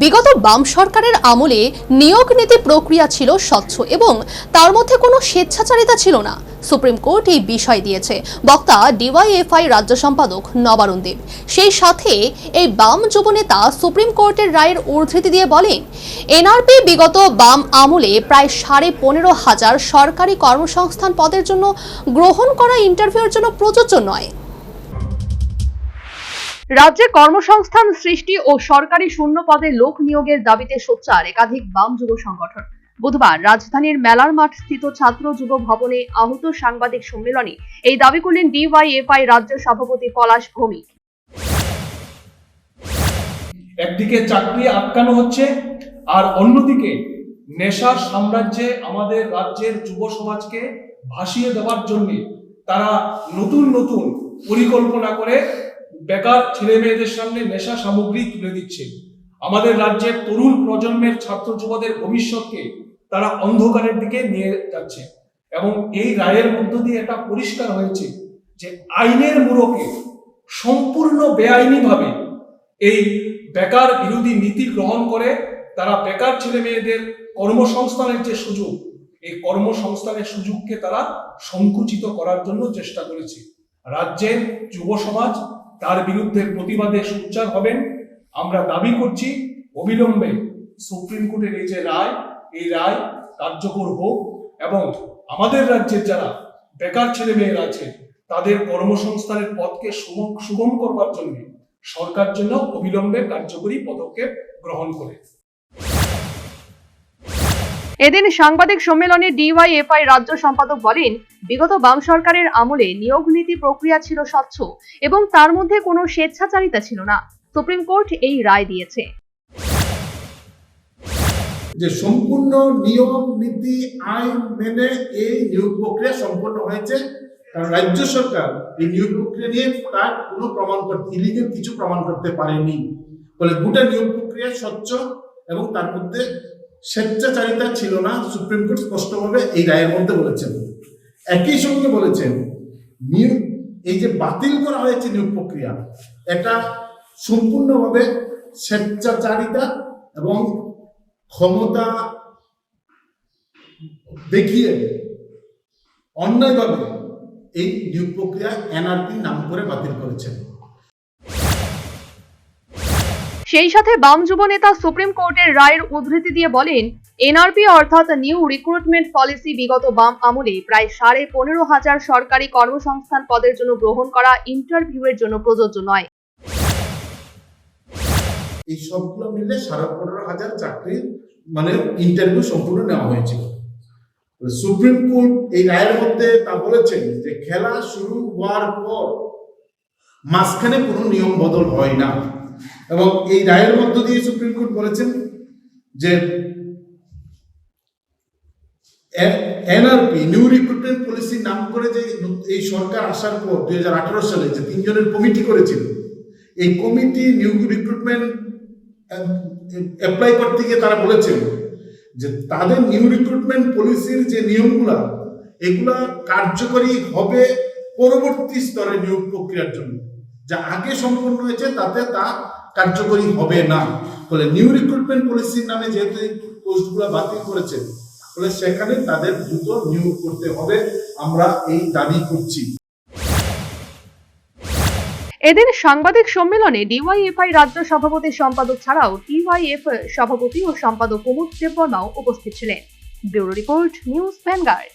বিগত বাম সরকারের আমলে নিয়োগ নীতি প্রক্রিয়া ছিল স্বচ্ছ এবং তার মধ্যে কোনো স্বেচ্ছাচারিতা ছিল না। সুপ্রিম কোর্ট এই বিষয় দিয়েছে। বক্তা ডিওয়াইএফআই রাজ্য সম্পাদক নবারুণ দেব সেই সাথে এই বাম যুবনেতা সুপ্রিম কোর্টের রায়ের উদ্ধৃতি দিয়ে বলেন, এনআরপি বিগত বাম আমলে প্রায় সাড়ে পনেরো হাজার সরকারি কর্মসংস্থান পদের জন্য গ্রহণ করা ইন্টারভিউর জন্য প্রযোজ্য নয়। রাজ্যে কর্মসংস্থান সৃষ্টি ও সরকারি শূন্য পদে লোক নিয়োগের দাবিতে সোচ্চার একাধিক বাম যুব সংগঠন। বুধবার রাজধানীর মেলার মাঠ স্থিত ছাত্র যুব ভবনে আহত সাংবাদিক সম্মেলনে এই দাবি করলেন ডিওয়াইএফআই রাজ্য সভাপতি পলাশ ভৌমিক। একদিকে চাকরি আটকানো হচ্ছে, আর অন্যদিকে নেশার সাম্রাজ্যে আমাদের রাজ্যের যুব সমাজকে ভাসিয়ে দেওয়ার জন্য তারা নতুন নতুন পরিকল্পনা করে বেকার ছেলে মেয়েদের সামনে নেশা সামগ্রী তুলে দিচ্ছে। আমাদের রাজ্যের তরুণ প্রজন্মের ছাত্র যুবদের ভবিষ্যৎকে তারা অন্ধকারের দিকে নিয়ে যাচ্ছে এবং এই রায়ের মধ্য দিয়ে এটা পরিষ্কার হয়েছে যে আইনের মোড়কে সম্পূর্ণ বেআইনিভাবে এই বেকার বিরোধী নীতি গ্রহণ করে তারা বেকার ছেলে মেয়েদের কর্মসংস্থানের যে সুযোগ, এই কর্মসংস্থানের সুযোগকে তারা সংকুচিত করার জন্য চেষ্টা করেছে। রাজ্যের যুব সমাজ তার বিরুদ্ধে প্রতিবাদে সোচ্চার হবেন। আমরা দাবি করছি, অবিলম্বে সুপ্রিম কোর্টের এই যে রায়, এই রায় কার্যকর হোক এবং আমাদের রাজ্যের যারা বেকার ছেলে মেয়েরা আছে, তাদের কর্মসংস্থানের পথকে সুগম করবার জন্য সরকার জন্য অবিলম্বে কার্যকরী পদক্ষেপ গ্রহণ করে। এদিন সাংবাদিক সম্মেলনে ডিওয়াইএফআই রাজ্য সম্পাদক বলেন, বিগত বাম সরকারের আমলে নিয়োগ নীতি প্রক্রিয়া ছিল স্বচ্ছ এবং তার মধ্যে কোনো স্বেচ্ছাচারিতা ছিল না। সুপ্রিম কোর্ট এই রায় দিয়েছে। যে সম্পূর্ণ নিয়ম নীতি আইন মেনে এই নিয়োগ প্রক্রিয়া সম্পন্ন হয়েছে, কারণ রাজ্য সরকার এই নিয়োগ প্রক্রিয়া নিয়ে তার কোনো প্রমাণ করতে ইলিগেল কিছু প্রমাণ করতে পারেনি। ফলে গোটা নিয়োগ প্রক্রিয়া স্বচ্ছ এবং তার মধ্যে স্বেচ্ছাচারিতা ছিল না সুপ্রিম কোর্ট স্পষ্টভাবে এই রায়ের মধ্যে বলেছেন একই সঙ্গে বলেছেন নিয়োগ এই যে বাতিল করা হয়েছে নিয়োগ প্রক্রিয়া, এটা সম্পূর্ণভাবে স্বেচ্ছাচারিতা এবং ক্ষমতা দেখিয়ে অন্যায়ভাবে এই নিয়োগ প্রক্রিয়া এনআরপি নাম করে বাতিল করেছেন সেই সাথে বাম যুব নেতা সুপ্রিম কোর্টের রায়ের উদ্ধৃতি দিয়ে বলেন, এনআরপি অর্থাৎ নিউ রিক্রুটমেন্ট পলিসি বিগত বাম আমলে প্রায় সাড়ে পনেরো হাজার সরকারি কর্মসংস্থান পদের জন্য গ্রহণ করা ইন্টারভিউয়ের জন্য প্রযোজ্য নয়। এই সবগুলো মিলে সাড়ে পনেরো হাজার চাকরির মানে ইন্টারভিউ সম্পূর্ণ নেওয়া হয়েছিল। সুপ্রিম কোর্ট এই রায়ের মধ্যে তা বলেছেন যে খেলা শুরু হওয়ার পর মাঝখানে কোনো নিয়ম বদল হয় না। এবং এই রায়ের মধ্য দিয়ে সুপ্রিম কোর্ট বলেছেন যে এনআরপি নিউ রিক্রুটমেন্ট পলিসি নাম করে যে এই সরকার আসার পর দু হাজার আঠেরো সালে যে তিনজনের কমিটি করেছিল, এই কমিটি নিউ রিক্রুটমেন্ট অ্যাপ্লাই করতে গিয়ে তারা বলেছেন যে তাদের নিউ রিক্রুটমেন্ট পলিসির যে নিয়মগুলা, এগুলা কার্যকরী হবে পরবর্তী স্তরে নিয়োগ প্রক্রিয়ার জন্য। যা আগে সম্পন্ন হয়েছে, তাতে তা কার্যকরী হবে না। ফলে নিউ রিক্রুটমেন্ট পলিসির নামে যেহেতু এই পোস্টগুলো বাতিল করেছে, ফলে সেখানে তাদের দ্রুত নিয়োগ করতে হবে। আমরা এই দাবি করছি। এদিন সাংবাদিক সম্মেলনে ডিওয়াইএফআই রাজ্য সভাপতি সম্পাদক ছাড়াও টিওয়াইএফ সভাপতি ও সম্পাদক কুমুদ দেববর্মাও উপস্থিত ছিলেন। Bureau report news Vanguard.